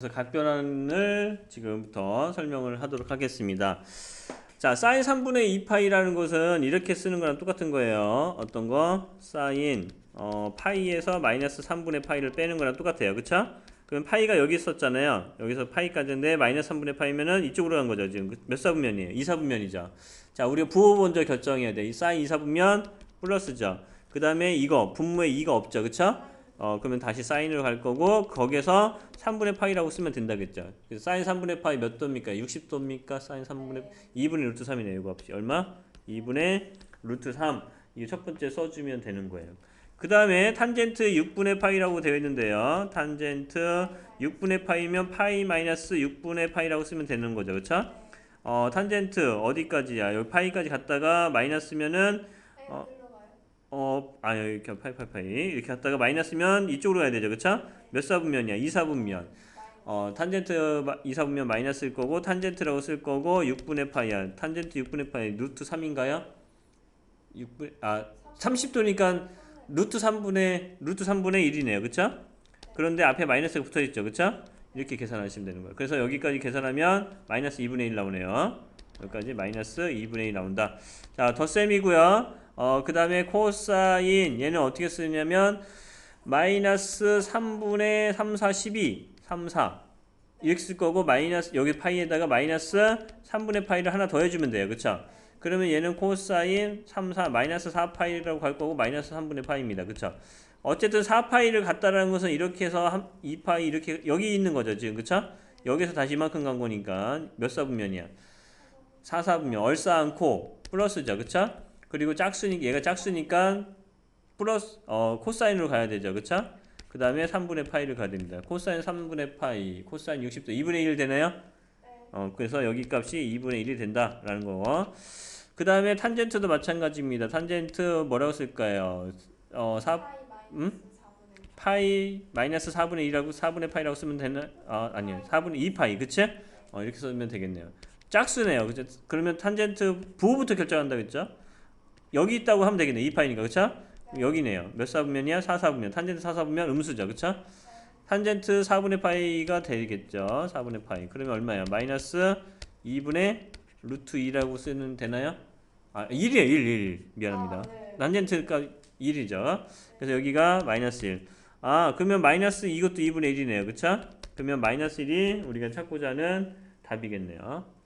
그래서 각 변환을 지금부터 설명을 하도록 하겠습니다. 자, 사인 3분의 2 파이라는 것은 이렇게 쓰는 거랑 똑같은 거예요. 어떤 거? 사인 어, 파이에서 마이너스 3분의 파이를 빼는 거랑 똑같아요. 그쵸? 그럼 파이가 여기 있었잖아요. 여기서 파이까지인데 마이너스 3분의 파이면은 이쪽으로 간 거죠. 지금 몇 사분면이에요? 2사분면이죠. 자, 우리가 부호 먼저 결정해야 돼. 이 사인 2사분면 플러스죠. 그 다음에 이거 분모에 2가 없죠. 그쵸? 어, 그러면 다시 사인으로 갈 거고 거기서 3분의 파이라고 쓰면 된다겠죠. 그래서 사인 3분의 파이 몇 도입니까? 60도입니까? 사인 3분의 2분의 루트 3이네요. 이거 값이 얼마? 2분의 루트 3. 이게 첫 번째 써주면 되는 거예요. 그 다음에 탄젠트 6분의 파이라고 되어 있는데요. 탄젠트 6분의 파이면 파이 마이너스 6분의 파이라고 쓰면 되는 거죠. 그쵸? 어, 탄젠트 어디까지야? 여기 파이까지 갔다가 마이너스면은 어, 어, 아, 이렇게 파이, 파이, 파이. 이렇게 갔다가 마이너스면 이쪽으로 가야 되죠. 그쵸? 몇 사분면이야? 2사분면. 어, 탄젠트 2사분면 마이너스일 거고, 탄젠트라고 쓸 거고, 6분의 파이야. 탄젠트 6분의 파이, 루트 3인가요? 6분, 아, 30도니까 루트 3분의, 루트 3분의 1이네요. 그쵸? 그런데 앞에 마이너스가 붙어 있죠. 그쵸? 이렇게 계산하시면 되는 거예요. 그래서 여기까지 계산하면 마이너스 2분의 1 나오네요. 여기까지 마이너스 2분의 1 나온다. 자, 덧셈이고요. 어, 그 다음에 코사인 얘는 어떻게 쓰냐면 마이너스 3분의 3, 4, 12 3, 4 쓸 거고 마이너스 여기 파이에다가 마이너스 3분의 파이를 하나 더 해주면 돼요. 그쵸? 그러면 얘는 코사인 3, 4 마이너스 4파이라고 갈 거고 마이너스 3분의 파이입니다. 그쵸? 어쨌든 4파이를 갖다라는 것은 이렇게 해서 2파이 이렇게 여기 있는 거죠 지금. 그쵸? 여기서 다시 이만큼 간 거니까 몇 사분면이야? 4, 4분면. 얼싸 않고 플러스죠. 그쵸? 그리고 짝수니 얘가 짝수니까 플러스 어 코사인으로 가야 되죠. 그쵸? 그 다음에 3분의 파이를 가야 됩니다. 코사인 3분의 파이, 코사인 60도 2분의 1 되나요? 어 그래서 여기 값이 2분의 1이 된다라는 거. 그 다음에 탄젠트도 마찬가지입니다. 탄젠트 뭐라고 쓸까요? 어 4, 음? 파이 마이너스 4분의 1이라고 4분의 파이라고 쓰면 되나? 아 아니요 4분의 2 파이 그치? 어 이렇게 쓰면 되겠네요. 짝수네요. 그죠? 그러면 탄젠트 부호부터 결정한다 그랬죠? 여기 있다고 하면 되겠네. 2파이니까. 그쵸? 여기네요. 몇 사분면이야? 4사분면. 탄젠트 4사분면 음수죠. 그쵸? 탄젠트 4분의 파이가 되겠죠. 4분의 파이. 그러면 얼마예요? 마이너스 2분의 루트 2라고 쓰는 되나요? 아, 1이에요. 1, 1. 미안합니다. 아, 네. 탄젠트가 1이죠. 그래서 여기가 마이너스 1. 아, 그러면 마이너스 이것도 2분의 1이네요. 그쵸? 그러면 마이너스 1이 우리가 찾고자 하는 답이겠네요.